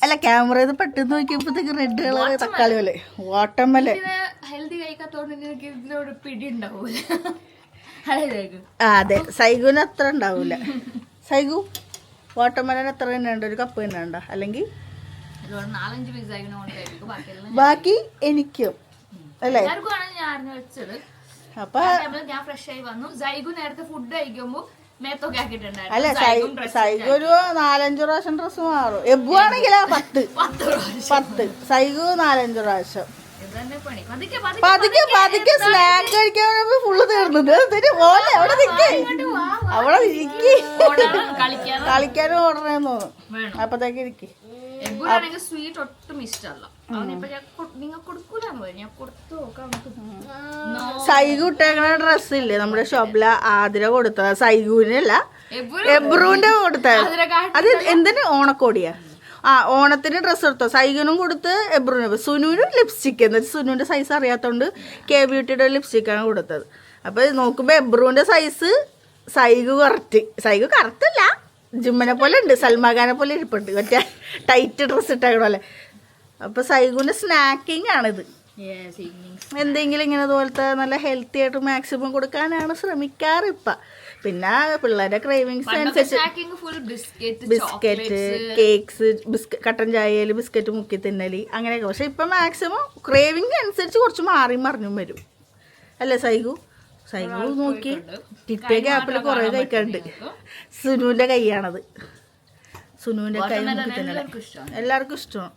അല്ല ക്യാമറയിൽ പെട്ടെന്ന് നോക്കിയപ്പോഴത്തേക്ക് റെഡ് കളർ തക്കാളി പോലെ ഓട്ടമ്മൽ ഹെൽത്തി കഴിക്കാത്തോണ്ട് നിനക്ക് ഇതിനോട് പിടി ഉണ്ടാവൂല. അതായത് ആ അതെ. സൈഗുന് അത്ര ഉണ്ടാവൂല. സൈഗു വാട്ടർമെലൻ എത്ര തന്നെ ഉണ്ട്? ഒരു കപ്പ് തന്നെ ഉണ്ടോ അല്ലെങ്കിൽ ബാക്കി എനിക്കും. അല്ലേ? എല്ലാവർക്കും ആണ് ഞാൻ അറിഞ്ഞു വെച്ചത്. അപ്പൊ ഞാൻ ഫ്രഷ് ആയി വന്നു. സൈഗു നേരത്തെ ഫുഡ് കഴിക്കുമ്പോ അല്ല സൈഗ ഒരു നാലഞ്ചു പ്രാവശ്യം ഡ്രസ്സ് മാറും. എബു ആണെങ്കിലാ പത്ത്. പത്ത് സൈഗു നാലഞ്ചു പ്രാവശ്യം. പതുക്കെ പതുക്കെ സ്നാക്ക് കഴിക്കാൻ ഫുള്ള് തീർന്നത്. ഇതിന് പോലെ അവിടെ നിൽക്കേ അവിടെ ഇരിക്കി. കളിക്കാനും? ഓടണേന്ന് തോന്നും അപ്പത്തേക്ക് ഇരിക്കി. സ്വീറ്റ് ഒട്ടും ഇഷ്ടമല്ല. അവനിപ്പോ ഞാൻ ഡ്രസ് ഇല്ലേ കൊടുക്കൂലെന്ന് പറഞ്ഞു ഞാൻ കൊടുത്തു നോക്കാം സൈഗു ഇട്ടേക്കണ ഡ്രസ്സില്ലേ നമ്മുടെ ഷോപ്പിൽ ആതിര കൊടുത്തത് സൈഗുവിനല്ല എബ്രുവിന്റെ കൊടുത്തത് ആതിരക്കാട്ടി അത് എന്തിന്? ഓണക്കോടിയാ. ആ ഓണത്തിന് ഡ്രസ്സ് എടുത്തോ സൈഗുനും കൊടുത്ത് എബ്രുവിനും. സുനുവിനും ലിപ്സ്റ്റിക് എന്നിട്ട് സുനുവിന്റെ സൈസ് അറിയാത്തോണ്ട് കെ ബ്യൂട്ടിയുടെ ലിപ്സ്റ്റിക്കാണ് കൊടുത്തത്. അപ്പൊ നോക്കുമ്പോ എബ്രുവിന്റെ സൈസ് സൈഗു കറക്റ്റ് സൈഗു കറക്റ്റല്ല ജിമ്മനെ പോലെ ഉണ്ട്. സൽമാഖാനെ പോലെ ഇരിപ്പുണ്ട്. മറ്റേ ടൈറ്റ് ഡ്രസ്സ് ഇട്ടേക്കണ പോലെ. അപ്പൊ സൈഗുവിന്റെ സ്നാക്കിംഗ് ആണിത്. എന്തെങ്കിലും ഇങ്ങനെ അതുപോലത്തെ നല്ല ഹെൽത്തി ആയിട്ട് മാക്സിമം കൊടുക്കാനാണ് ശ്രമിക്കാറ് ഇപ്പം പിന്നെ പിള്ളേരുടെ ക്രേവിങ്സ് അനുസരിച്ച് ബിസ്ക്കറ്റ് കേക്ക്സ് ബിസ്ക്കറ്റ് കട്ടൻ ചായയിൽ ബിസ്ക്കറ്റ് മുക്കി തിന്നൽ അങ്ങനെയൊക്കെ. പക്ഷെ ഇപ്പം മാക്സിമം ക്രേവിങ് അനുസരിച്ച് കുറച്ച് മാറി മറിഞ്ഞും വരും. അല്ലേ സൈഗു? സൈഗു നോക്കി. ടിപ്പേ ഗ്യാപ്പിൽ കുറേ കഴിക്കാറുണ്ട്. സുനുവിന്റെ കൈയാണത്. സുനുവിന്റെ കൈ മുക്കി തിന്നല. എല്ലാവർക്കും ഇഷ്ടമാണ്.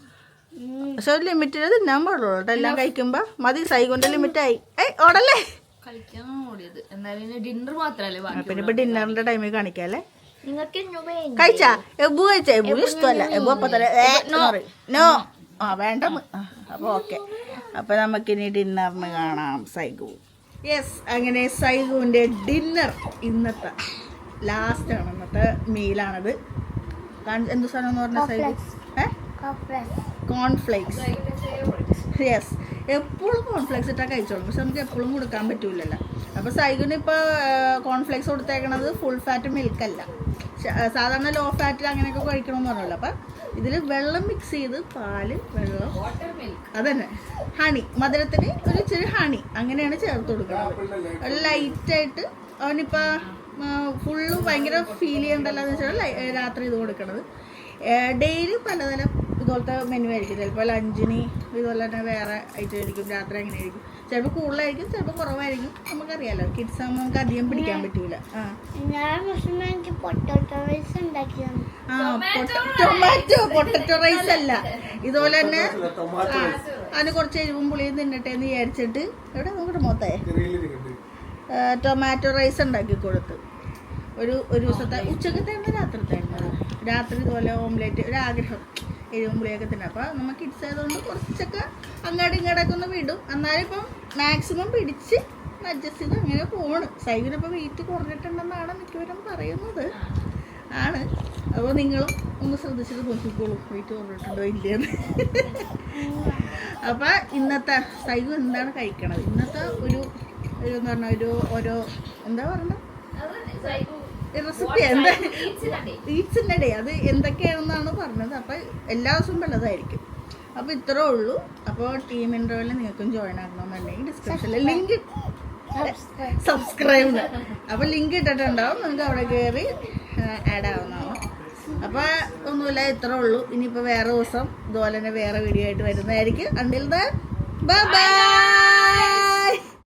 പക്ഷെ ഒരു ലിമിറ്റിൽ തിന്നാൻ പാടുള്ളൂ കേട്ടോ. എല്ലാം കഴിക്കുമ്പോൾ മതി. സൈഗുന്റെ ലിമിറ്റായി ഏയ് ഓടല്ലേ? പിന്നെ ഇപ്പൊ ഡിന്നറിന്റെ ടൈമിൽ കാണിക്കാല്ലേ നിങ്ങൾക്ക് കഴിച്ചാ? എബു കഴിച്ചാ? എബു ഇഷ്ടമല്ല. എബു അപ്പൊ തന്നെ. നോ. ആ വേണ്ട. അപ്പൊ ഓക്കെ. അപ്പൊ നമുക്കിനി ഡിന്നറിന് കാണാം സൈഗു. യെസ് അങ്ങനെ സൈഗുവിന്റെ ഡിന്നർ ഇന്നത്തെ ലാസ്റ്റ് ആണ്. ഇന്നത്തെ മീലാണത് എന്ത് സാധനം എന്ന് പറഞ്ഞ സൈഗു? ഏ? കോൺഫ്ലേക്സ് യെസ് എപ്പോഴും കോൺഫ്ലേക്സ് ഇട്ടാൽ കഴിച്ചോളും. പക്ഷെ നമുക്ക് എപ്പോഴും കൊടുക്കാൻ പറ്റൂലല്ലോ. അപ്പോൾ സൈഗുന് ഇപ്പോൾ കോൺഫ്ലേക്സ് കൊടുത്തേക്കണത് ഫുൾ ഫാറ്റ് മിൽക്കല്ല അല്ല. സാധാരണ ലോ ഫാറ്റിൽ അങ്ങനെയൊക്കെ കഴിക്കണമെന്ന് പറഞ്ഞല്ലോ. അപ്പം ഇതിൽ വെള്ളം മിക്സ് ചെയ്ത് പാൽ വെള്ളം അതന്നെ. ഹണി മധുരത്തിന് ഒരു ഇച്ചിരി ഹണി അങ്ങനെയാണ് ചേർത്ത് കൊടുക്കുന്നത്. ലൈറ്റായിട്ട് അവനിപ്പോൾ ഫുള്ള് ഭയങ്കര ഫീൽ ചെയ്യണ്ടല്ലോ എന്ന് വെച്ചാൽ രാത്രി ഇത് കൊടുക്കണത്. ഡെയിലി പലതരം ഇതുപോലത്തെ മെനു ആയിരിക്കും. ചിലപ്പോൾ ലഞ്ചിന് ഇതുപോലെ തന്നെ വേറെ ഐറ്റം ആയിരിക്കും. രാത്രി അങ്ങനെ ആയിരിക്കും. ചിലപ്പോൾ കൂടുതലായിരിക്കും ചിലപ്പോൾ കുറവായിരിക്കും. നമുക്കറിയാലോ. കിഡ്സ് ആകുമ്പോൾ നമുക്ക് അധികം പിടിക്കാൻ പറ്റൂല. ആ. ടൊമാറ്റോ പൊട്ടറ്റോ റൈസ് അല്ല. ഇതുപോലെ തന്നെ അതിന് കുറച്ച് എരിവും പുളിയും തിന്നട്ടെ എന്ന് വിചാരിച്ചിട്ട് എവിടെ നോക്കട്ടെ മൊത്തേ? ടൊമാറ്റോ റൈസ് ഉണ്ടാക്കി കൊടുത്ത്. ഒരു ഒരു ദിവസത്തെ ഉച്ചക്കത്തെ രാത്രിത്തെ രാത്രി ഇതുപോലെ ഓംലേറ്റ് ഒരു ആഗ്രഹം എരിവും തന്നെ. അപ്പോൾ നമ്മൾ കിഡ്സ് ആയതുകൊണ്ട് കുറച്ചൊക്കെ അങ്ങാടി ഇങ്ങോട്ടൊക്കെ ഒന്ന് വിടും. എന്നാലും ഇപ്പം മാക്സിമം പിടിച്ച് അഡ്ജസ്റ്റ് ചെയ്ത് അങ്ങനെ പോണ്. സൈവിനിപ്പോൾ വെയിറ്റ് കുറഞ്ഞിട്ടുണ്ടെന്നാണ് മിക്കവരും പറയുന്നത്. ആണ്. അപ്പോൾ നിങ്ങളും ഒന്ന് ശ്രദ്ധിച്ചിട്ട് നോക്കിക്കോളൂ. വെയിറ്റ് കുറഞ്ഞിട്ടുണ്ടോ ഇല്ലയെന്ന്. അപ്പോൾ ഇന്നത്തെ സൈബ് എന്താണ് കഴിക്കണത്? ഇന്നത്തെ ഒരു എന്ന് പറഞ്ഞാൽ ഒരു ഓരോ എന്താ പറഞ്ഞ റെസിപ്പി എന്താ ഈറ്റ്സിന്റെ ഡേ അത് എന്തൊക്കെയാണെന്നാണ് പറഞ്ഞത്. അപ്പോൾ എല്ലാ ദിവസവും വല്ലതായിരിക്കും അപ്പോൾ ഇത്രേ ഉള്ളൂ. അപ്പോൾ ടീം ഇന്റർവ്യൂവിൽ നിങ്ങൾക്കും ജോയിൻ ആക്കണമെന്നുണ്ടെങ്കിൽ ഡിസ്ക്രിപ്ഷനിൽ ലിങ്ക് സബ്സ്ക്രൈബ് അപ്പോൾ ലിങ്ക് ഇട്ടിട്ടുണ്ടാവും. നിങ്ങൾക്ക് അവിടെ കയറി ആഡ് ആവുന്നതാണ് അപ്പോൾ ഒന്നുമില്ല ഇത്രേ ഉള്ളൂ. ഇനിയിപ്പോൾ വേറെ ദിവസം ഇതുപോലെ തന്നെ വേറെ വീഡിയോ ആയിട്ട് വരുന്നതായിരിക്കും. Until the by